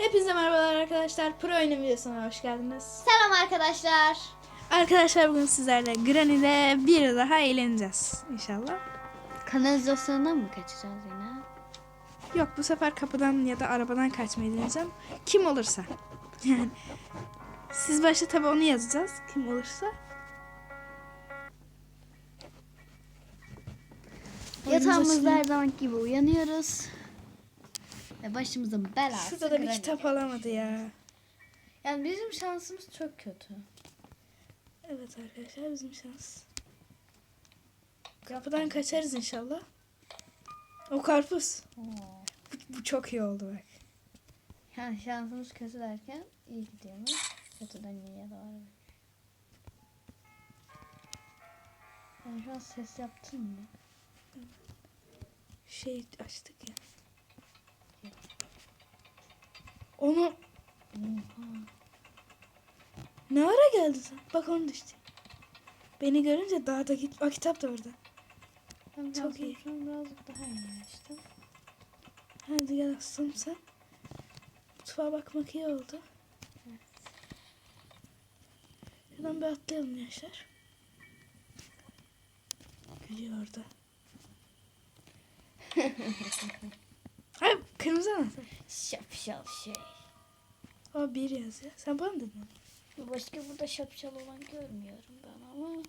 Hepinize merhabalar arkadaşlar. Pro oyunun videosuna hoş geldiniz. Selam arkadaşlar. Arkadaşlar bugün sizlerle Granny ile bir daha eğleneceğiz inşallah. Kanalizasyondan mı kaçacağız yine? Yok bu sefer kapıdan ya da arabadan kaçmayı deneyeceğim. Kim olursa. Yani siz başta tabii onu yazacağız. Kim olursa. Yatağımızda her zaman gibi uyanıyoruz. Ve başımızın belası. Şurada da bir kitap alamadı ya. Yani bizim şansımız çok kötü. Evet arkadaşlar bizim şans. Kapıdan kaçarız inşallah. O karpuz. Bu, bu çok iyi oldu bak. Yani şansımız kötü derken iyi gidiyormuş. Kötüden iyiye doğru. Yani şu an ses yaptın mı? Şey açtık ya. Onu ne ara geldi sen? Bak onu düştü. Beni görünce daha da git. Bak kitap da orada. Ben Çok çok iyi. an birazcık daha iyi işte. Hadi gel aslanım sen. Mutfağa bakmak iyi oldu. Şuradan bir atlayalım Yaşar. Gülüyor orada. Ay kırmızı anahtar. Şapşal şey. Aa bir yazıyor. Sen bana dedin. Başka burada şapşal olan görmüyorum ben ama.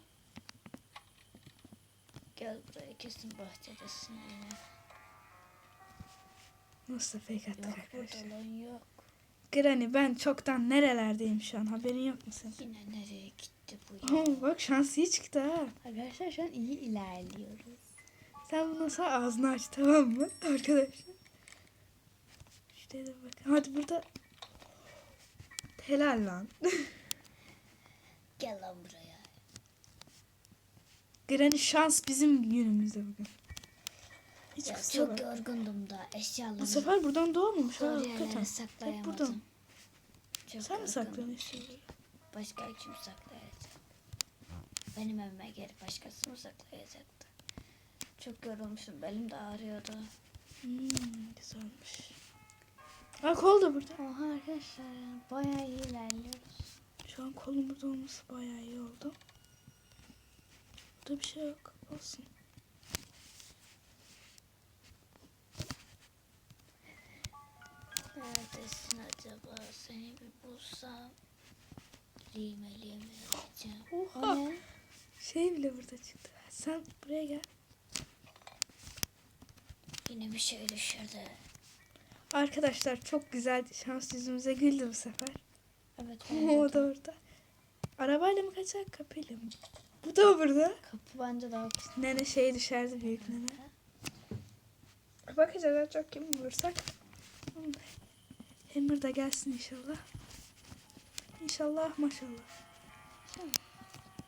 Gel buraya kesin bahçedesin yine. Nasıl fake attık Yok arkadaşlar. lan yok. Granny ben çoktan nerelerdeyim şu an haberin yok mu senin? Yine nereye gitti bu ya? Oo, bak şans iyi çıktı ha. Arkadaşlar şu an iyi ilerliyoruz. Sen bundan sonra ağzını aç tamam mı arkadaşlar? Şuraya da bak. Hadi burada helal lan. Gel lan buraya. Granny şans bizim günümüzde bugün. Hiç Ya çok bakma. yorgundum da eşyalarımı Bu sefer buradan doğmamış ha doğru yerlere buradan. saklayamadım. Çok Sen mi saklıyorsun eşyaları? Başka kim saklayacak? Benim evime gelip başkası mı saklayacaktı? Çok yorulmuşum. Belim de ağrıyordu. Hmm, güzelmiş. Aa kol da burada. Oha arkadaşlar bayağı iyi ilerliyoruz. Şu an kolum burada olması bayağı iyi oldu. Burada bir şey yok. Olsun. Neredesin acaba? Seni bir bulsam. Rimeliye mi yapacağım? Oha. O ne? Şey bile burada çıktı. Sen buraya gel. Yine bir şey düşürdü. Arkadaşlar çok güzel şans yüzümüze güldü bu sefer. Evet. o da orada. Arabayla mı kaçar kapıyla mı? Bu da burada. Kapı bence daha pis. Nene şey düşerdi büyük nene. Bakacağız çok kim bulursak. Emir de gelsin inşallah. İnşallah maşallah.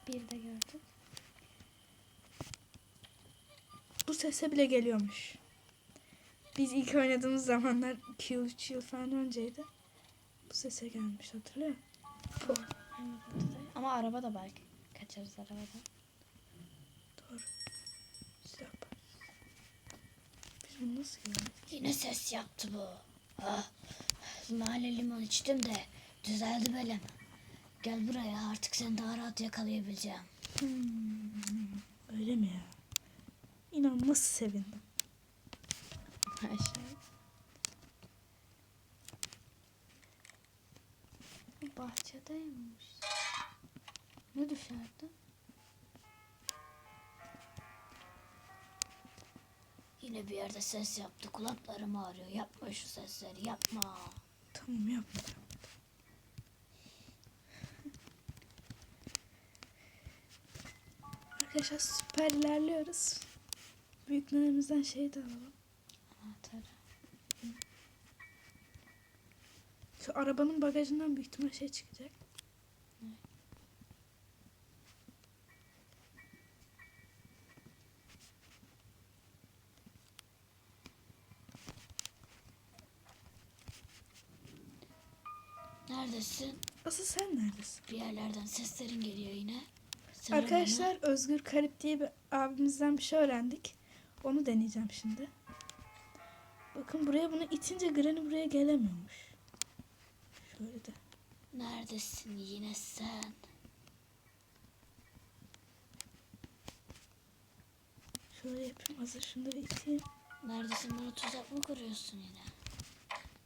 Bir de gördüm. Bu sese bile geliyormuş. Biz ilk oynadığımız zamanlar 2-3 yıl falan önceydi. Bu sese gelmiş hatırlıyor musun? Puh, Ama araba da belki. Kaçarız arabadan. doğru. Yaparız. Biz bunu nasıl görmedik? Yine ses yaptı bu. Ah, nane limon içtim de düzeldi belim. Gel buraya artık seni daha rahat yakalayabileceğim. Hmm, öyle mi ya? İnan nasıl sevindim. Aşağı. Bahçedeymiş. Ne düşerdi? Yine bir yerde ses yaptı. Kulaklarım ağrıyor. Yapma şu sesleri. Yapma. Tamam yapmayacağım. Arkadaşlar süper ilerliyoruz. Büyük nenemizden şey de alalım. Anahtarı. Şu arabanın bagajından büyük ihtimal şey çıkacak. Neredesin? Asıl sen neredesin? Bir yerlerden seslerin geliyor yine. Söyle Arkadaşlar Özgür Karip diye bir abimizden bir şey öğrendik. Onu deneyeceğim şimdi. Bakın buraya bunu itince Granny buraya gelemiyormuş. Söyledi. Neredesin yine sen? Şöyle yapayım hazır şunu da iteyim. Neredesin bana tuzak mı kuruyorsun yine?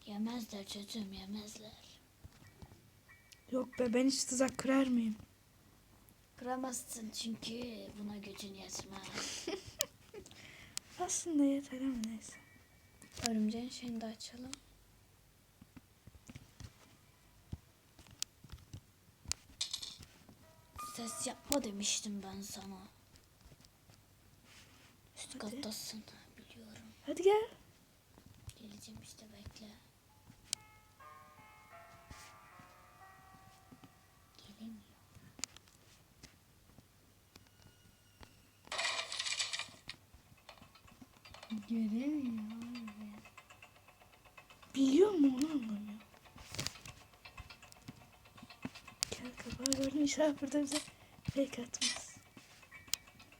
Yemezler çocuğum yemezler. Yok be ben hiç tuzak kırar mıyım? Kıramazsın çünkü buna gücün yetmez. Aslında yeter ama neyse. Örümceğin şeyini de açalım. Ses yapma demiştim ben sana. Üst Hadi. kattasın biliyorum. Hadi gel. Geleceğim işte bekle. Gelemiyor. Gelemiyor. Biliyor mu onu gördün inşallah burada bize fake atmaz.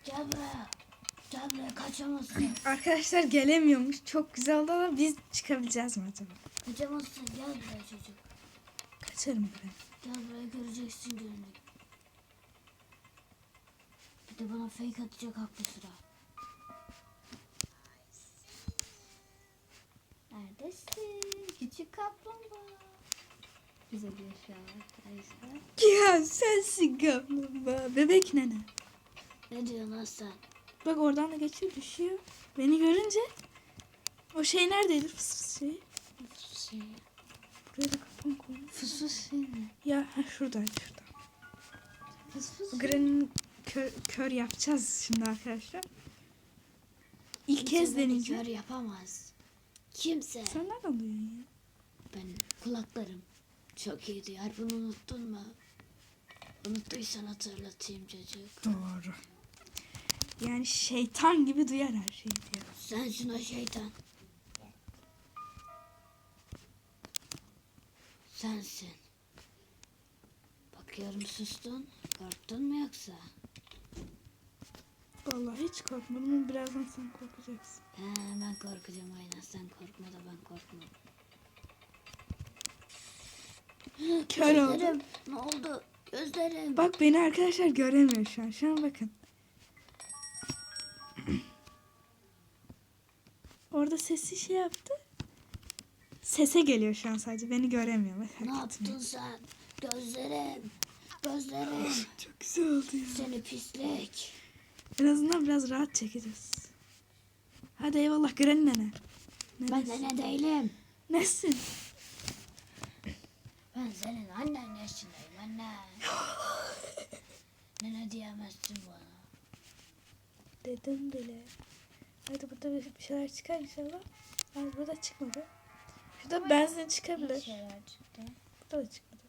Gel buraya. Gel buraya kaçamazsın. Arkadaşlar gelemiyormuş. Çok güzel oldu ama biz çıkabileceğiz mi acaba? kaçamazsın gel buraya çocuk. Kaçarım buraya. Gel buraya göreceksin gününü. Bir de bana fake atacak aklı sıra. Neredesin? Küçük kaplumbağa. Güzel yaşa arkadaşlar. Ya sensin kaplumbağa. Bebek nene. Ne diyorsun lan sen? Bak oradan da geçiyor düşüyor. Beni görünce o şey neredeydi fıs şey? Şey, Buraya da kapan koymuş. fıs fıs şey mi? Ya ha, şuradaydı şurada. Fıs fıs. Granny'nin kör, kör yapacağız şimdi arkadaşlar. İlk kez beni deneyeceğim. Kör yapamaz. Kimse. Sen nereden duyuyorsun ya? Ben kulaklarım çok iyi duyar. Bunu unuttun mu? Unuttuysan hatırlatayım çocuk. Doğru. Yani şeytan gibi duyar her şeyi diyor. Sensin o şeytan. Sensin. Bakıyorum sustun. Korktun mu yoksa? Vallahi hiç korkmadım birazdan sen korkacaksın. He, ben korkacağım aynen. Sen korkma da ben korkmam. Kör oldu. Gözlerim. Ne oldu? Gözlerim. Bak beni arkadaşlar göremiyor şu an. Şu an bakın. Orada sesi şey yaptı. Sese geliyor şu an sadece. Beni göremiyor. Merak ne etmeyin. yaptın sen? Gözlerim. Gözlerim. Çok güzel oldu ya. Seni pislik. En azından biraz rahat çekeceğiz. Hadi eyvallah Granny nene. Ben de ne değilim. Nesin? Ben senin annen yaşındayım anne. Nene diyemezsin bana. Dedim bile. Hadi burada bir bir şeyler çıkar inşallah. Ay burada çıkmadı. Şurada benzin çıkabilir. şeyler çıktı. Burada da çıkmadı.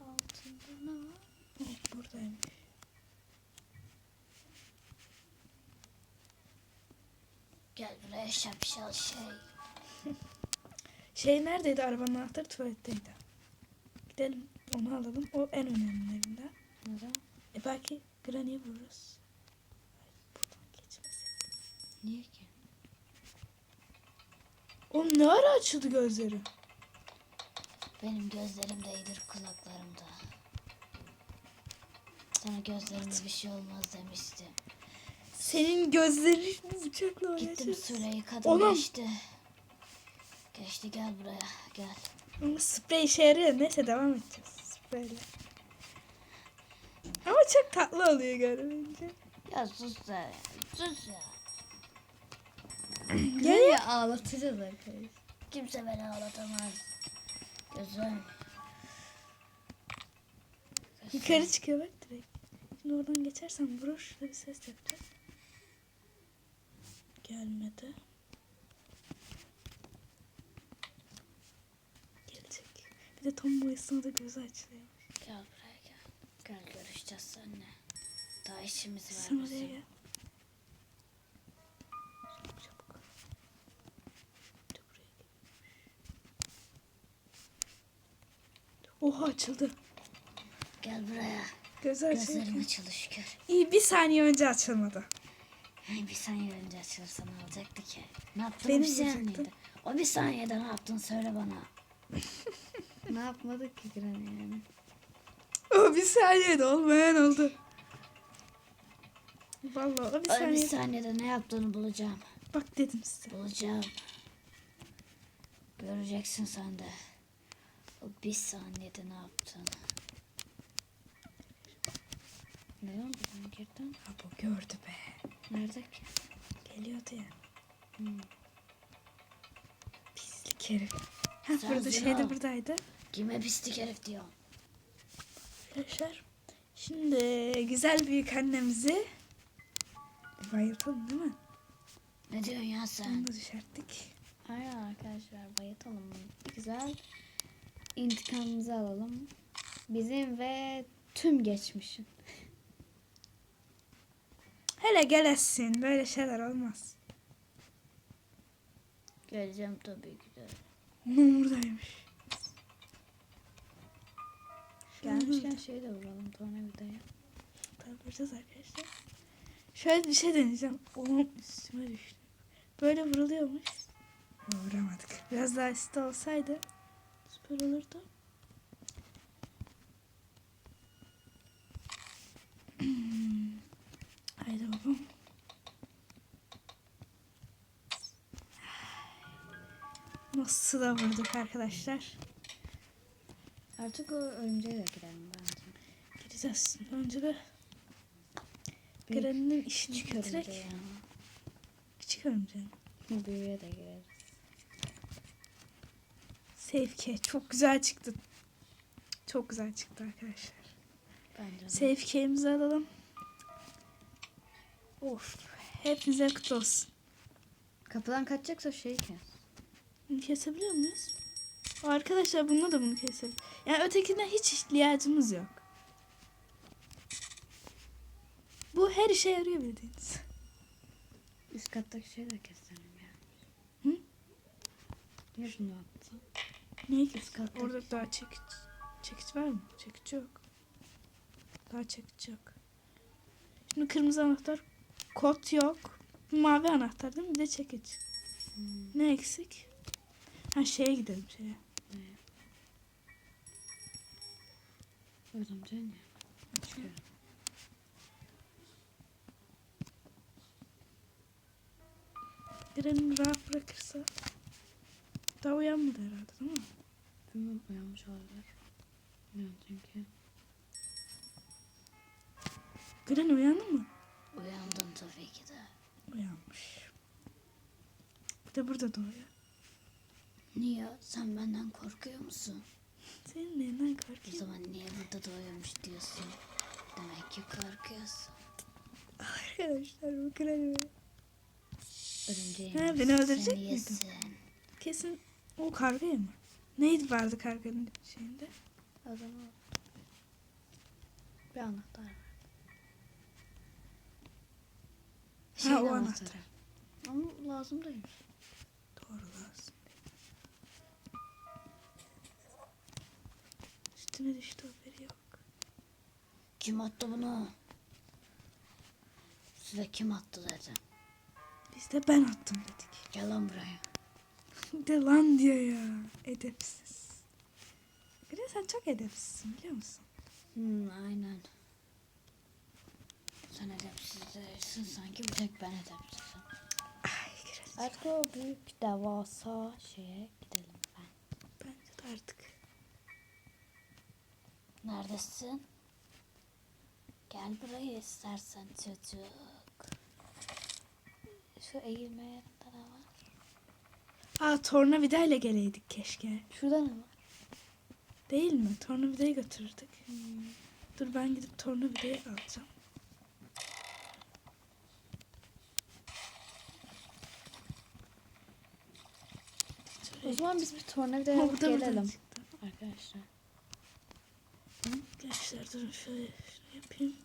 Altında ne var? Evet buradaymış. Gel buraya şapşal şey. Şey neredeydi arabanın anahtarı tuvaletteydi. Gidelim onu alalım. O en önemlilerinden. Neden? E belki Granny'i vururuz. Buradan geçmesek. Niye ki? O ne ara açıldı gözleri? Benim gözlerim de iyidir kulaklarım da. Sana gözlerime bir şey olmaz demiştim. Senin gözlerin bıçakla Gittim oynaşır. süreyi kadın Oğlum. geçti. Geçti gel buraya gel. Sprey işe yarıyor. Neyse devam edeceğiz spreyle. Ama çok tatlı oluyor görünce. Ya sus da sus ya. Gel ya. ağlatacağız arkadaşlar. Kimse beni ağlatamaz. Gözüm. Yukarı çıkıyor bak direkt. Şimdi oradan geçersem vurur. Şurada bir ses yapacak. Gelmedi. Gelecek. Bir de Tom Boyce'ın da gözü açılıyor. Gel buraya gel. Gel görüşeceğiz seninle. Daha işimiz var Sen bizim. gel. Oha açıldı. Gel buraya. Gözü Gözlerim açıldı. şükür. İyi bir saniye önce açılmadı. Ay, bir saniye önce açılırsa ne olacaktı ki? Ne yaptın Beni o bir saniyede? O bir saniyede ne yaptın söyle bana. ne yapmadık ki Granny yani. O bir saniyede olmayan oldu. Vallahi o bir Öyle bir saniye. saniyede ne yaptığını bulacağım. Bak dedim size. Bulacağım. Göreceksin sen de. O bir saniyede ne yaptığını. Ne oldu ben girdim? Ha bu gördü be. Nerede ki? Geliyordu ya. Hmm. Pislik herif. Ha burada zina. şeyde buradaydı. Kime pislik herif diyor. Arkadaşlar. Şimdi güzel büyük annemizi bayıltalım değil mi? Ne diyorsun ya sen? Onu da düşerttik. Aynen arkadaşlar bayıtalım. Güzel intikamımızı alalım. Bizim ve tüm geçmişin. Hele gelesin. Böyle şeyler olmaz. Geleceğim tabii ki de. Onun buradaymış. Gelmişken şey de vuralım tornavidayı. Tabii vuracağız arkadaşlar. Şöyle bir şey deneyeceğim. Oğlum üstüme düştü. Böyle vuruluyormuş. Vuramadık. Biraz daha üstte olsaydı süper olurdu. Haydi babam. Nasıl da vurduk arkadaşlar. Artık o örümceğe de girelim bence. Gideceğiz. Önce Büyük- Granny'nin işini Küçük bitirek. örümceğe. Küçük örümceğin. Büyüğe de gireriz. Safe'ke çok güzel çıktı. Çok güzel çıktı arkadaşlar. Bence de. Safe'ke'mizi alalım. Of. Hepinize kutlu olsun. Kapıdan kaçacaksa şey kes. Kesebiliyor muyuz? Arkadaşlar bununla da bunu keselim. Yani ötekine hiç ihtiyacımız yok. Bu her işe yarıyor bildiğiniz. Üst kattaki şeyi de keselim ya. Hı? Niye şunu attın? Neyi kes? kattaki- Orada daha çekiç. Çekiç var mı? Çekiç yok. Daha çekiç yok. Şimdi kırmızı anahtar. Kod yok. Mavi anahtar değil mi? Bir de çekiç. Hmm. Ne eksik? Ha şeye gidelim şeye. Örümceğe ne? Çıkıyorum. Granny rahat bırakırsa daha uyanmadı herhalde değil mi? Bilmem uyanmış olabilir. Bilmiyorum çünkü. Granny uyandı mı? Uyandım tabii ki de. Uyanmış. Bir de burada doğuyor. Niye? Sen benden korkuyor musun? Senin neyinden O korkuyor? zaman niye burada doğuyormuş diyorsun? Demek ki korkuyorsun. Arkadaşlar bu Granny mi? Örümceğin Ha, beni öldürecek miydin? Kesin o kargaya mı? Neydi vardı karganın şeyinde? Adamı bir anahtar var. Ha, o anahtar. Ama lazım değil. Üstüne düştü haberi yok. Kim attı bunu? Size kim attı dedim. Biz de ben attım dedik. Gel lan buraya. De lan diyor ya. Edepsiz. Bir de sen çok edepsizsin biliyor musun? Hmm, aynen. Sen edepsiz değilsin sanki bir tek ben edepsizim. Ay Granny. Artık o büyük devasa şeye gidelim ben. Bence de artık. Neredesin? Gel buraya istersen çocuk. Şu eğilme yerinde ne var? Aa tornavidayla geleydik keşke. Şurada ne var? Değil mi? Tornavidayı götürürdük. Dur ben gidip tornavidayı alacağım. O zaman biz bir tornavida Ha, yapıp bu da buradan gelelim. çıktı. Arkadaşlar. Durun şöyle şunu yapayım.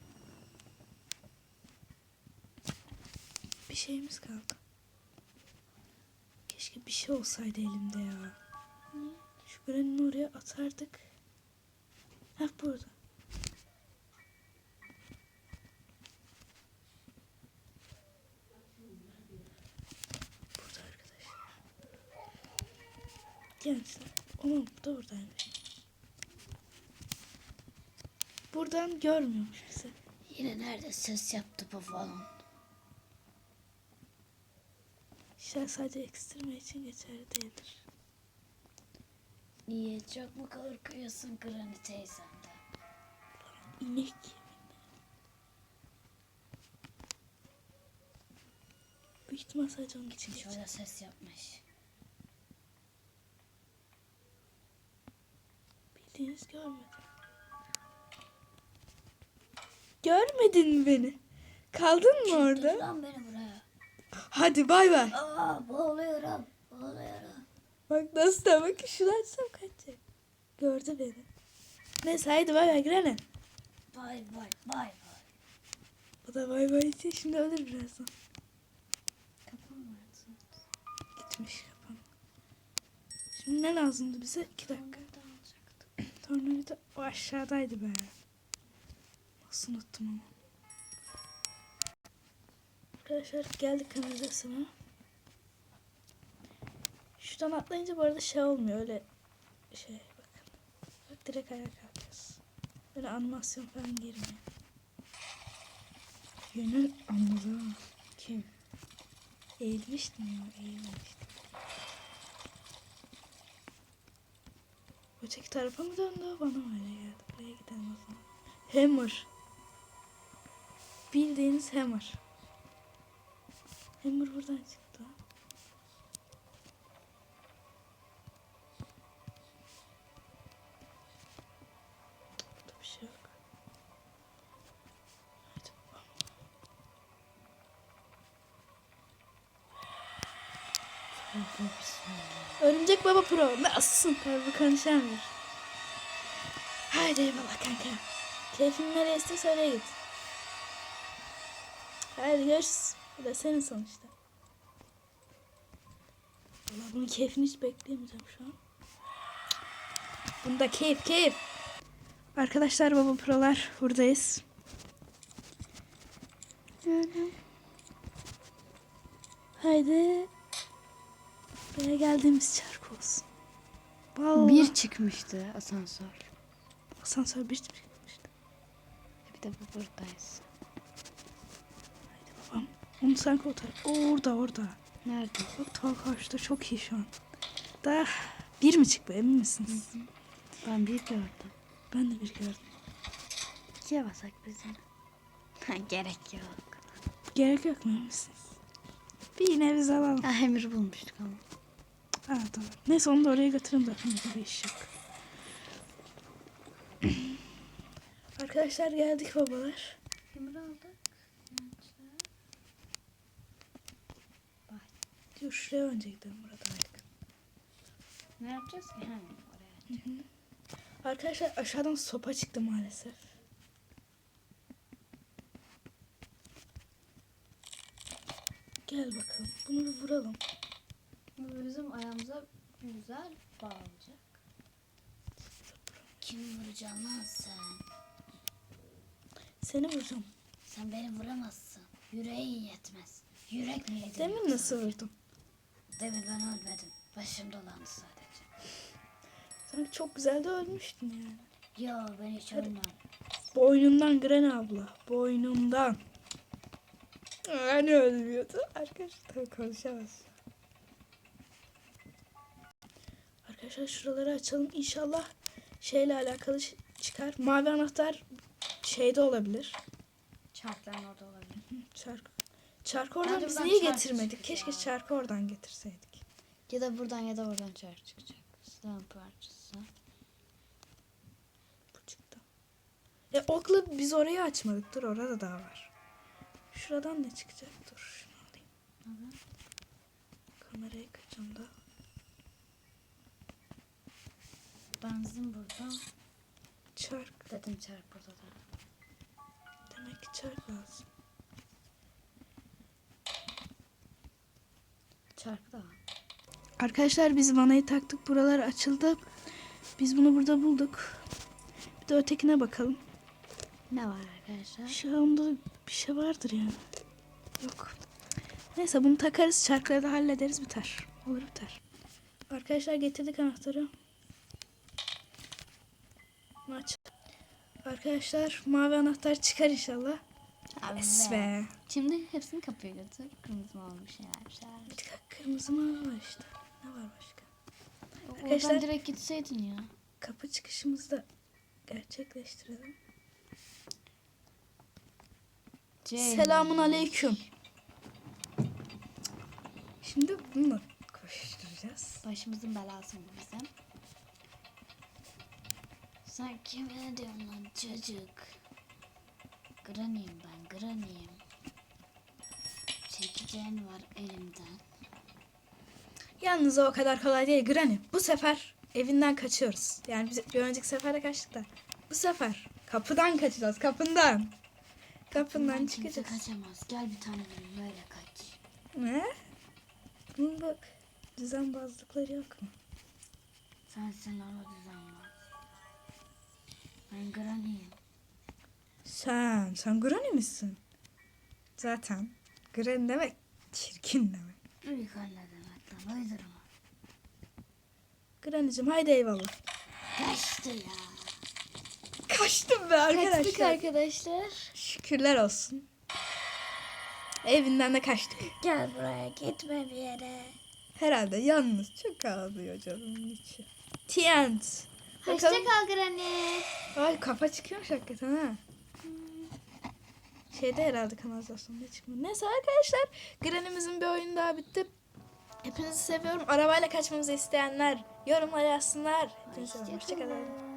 Bir şeyimiz kaldı. Keşke bir şey olsaydı elimde ya. Şu Granny'ni oraya atardık. Heh burada. Burada arkadaşlar. Aman bu da buradaymış. Buradan görmüyormuş bizi. Yine nerede ses yaptı bu falan. İşler sadece ekstreme için geçerli değildir. Niye çok mu korkuyorsun Granny teyzemden? İnek. Büyük ihtimal sadece onun için. Şöyle ses yapmış. Bildiğiniz görmedim. Görmedin mi beni? Kaldın mı orada? lan beni buraya. Hadi bay bay. Aa boğuluyorum. Boğuluyorum. Bak nasıl da bak açsam kaçacak. Gördü beni. Neyse haydi bay bay Granny. Bay bay bay bay. O da bay bay için şimdi ölür birazdan. Kapım vardı. Gitmiş kapan. Şimdi ne lazımdı bize? İki dakika. Tornavida o aşağıdaydı be. Nasıl unuttum ama. Arkadaşlar geldik kanalizasyona. Şuradan atlayınca bu arada şey olmuyor öyle şey bakın. Bak direkt ayağa kalkıyoruz. Böyle animasyon falan girmiyor. Yönü anladım. Kim? Eğilmiştim ya eğilmemiştim. Öteki tarafa mı döndü? Bana öyle geldi? Buraya gidelim o zaman. Hammer. Bildiğiniz hammer. Hammer buradan çıktı. Burada bir şey yok. Örümcek Baba Pro. Nasılsın? Tabii konuşamıyor. Haydi eyvallah kanka. Keyfin istiyorsa oraya git. Haydi görüşürüz. Bu da senin sonuçta. Valla bunun keyfini hiç bekleyemeyeceğim şu an. Bunda keyif keyif. Arkadaşlar Baba Pro'lar buradayız. Haydi. Buraya geldiğimiz çark olsun. Vallahi. Bir çıkmıştı asansör. Asansör bir çıkmıştı. Bir de bu buradayız. Onu sen kurtar. Orada orada. Nerede? Bak ta karşıda çok iyi şu an. Daha bir mi çıktı emin misiniz? Ben bir gördüm. Ben de bir gördüm. İkiye basak biz yine. Ha, gerek yok. Gerek yok mu emin misiniz? Bir yine biz alalım. Ha, Emir bulmuştuk ama. Ha doğru. Neyse onu da oraya götürün de. Burada bir iş yok. Arkadaşlar geldik babalar. Emir aldık. Dur şuraya önce gidelim burada artık. Ne yapacağız ki? Ha, oraya. Arkadaşlar aşağıdan sopa çıktı maalesef. Gel bakalım. Bunu bir vuralım. Bu bizim ayağımıza güzel bağlayacak. Kim vuracaksın lan sen? Seni vuracağım. Sen beni vuramazsın. Yüreğin yetmez. Yürek mi yedin? Demin nasıl vurdum? Demin ben ölmedim. Başım dolandı sadece. Sanki çok güzel de ölmüştün yani. Yo ben hiç ölmedim. Boynundan Gren abla. Boynundan. Hani ölmüyordu. Arkadaşlar konuşamaz. Arkadaşlar şuraları açalım. İnşallah şeyle alakalı çıkar. Mavi anahtar şeyde olabilir. Çarkların orada olabilir. Çark. Çark oradan biz buradan niye çark getirmedik? çıkıyor. Keşke çarkı oradan getirseydik. Ya da buradan ya da oradan çark çıkacak. Silahın parçası. Bu çıktı. E okla biz orayı açmadık. Dur orada daha var. Şuradan ne çıkacak? Dur şunu alayım. Kamerayı kıracağım da. Benzin burada. Çark. Dedim çark burada da. Demek ki çark lazım. Çarkı da. Arkadaşlar biz vanayı taktık. Buralar açıldı. Biz bunu burada bulduk. Bir de ötekine bakalım. Ne var arkadaşlar? Şu anda bir şey vardır yani. Yok. Neyse bunu takarız. Çarkları da hallederiz biter. Olur biter. Arkadaşlar getirdik anahtarı. Bunu Aç. Arkadaşlar mavi anahtar çıkar inşallah. Yes be. Şimdi hepsini kapıya götür. Kırmızı mavi bir şeyler bir şeyler. Bir dakika, kırmızı mavi var işte. Ne var başka? Oradan Arkadaşlar- direkt gitseydin ya. Kapı çıkışımızı da gerçekleştirelim. Cem. Selamun aleyküm. Şimdi bunu koşturacağız. Başımızın belası bu bizim. Sen kime diyorsun lan çocuk? Granny'im ben Granny'im. Çekeceğin var elimden. Yalnız o kadar kolay değil Granny. Bu sefer evinden kaçıyoruz. Yani biz bir önceki seferde kaçtık da. Bu sefer kapıdan kaçacağız. Kapından. Kapından Bundan çıkacağız. kaçamaz. Gel bir tane vurayım böyle kaç. Ne? Bunun bu düzenbazlıkları yok mu? Sensin ama düzenbaz. Ben Granny'im. Sen, sen Granny misin? Zaten Granny demek çirkin demek. Büyük anne demek lan uydurma. Granny'cim haydi eyvallah. Kaçtı ya. Kaçtım be Kaçtık arkadaşlar. arkadaşlar. Şükürler olsun. Evinden de kaçtık. Gel buraya gitme bir yere. Herhalde yalnız çok ağlıyor canımın içi. Tient. Hoşça kal Granny. Ay kafa çıkıyormuş hakikaten ha. Şeyde herhalde kanalizasyonda çıkmıyor. Neyse arkadaşlar. Granny'mizin bir oyunu daha bitti. Hepinizi seviyorum. Arabayla kaçmamızı isteyenler yorumlara yazsınlar. Seviyorum. Hoşçakalın.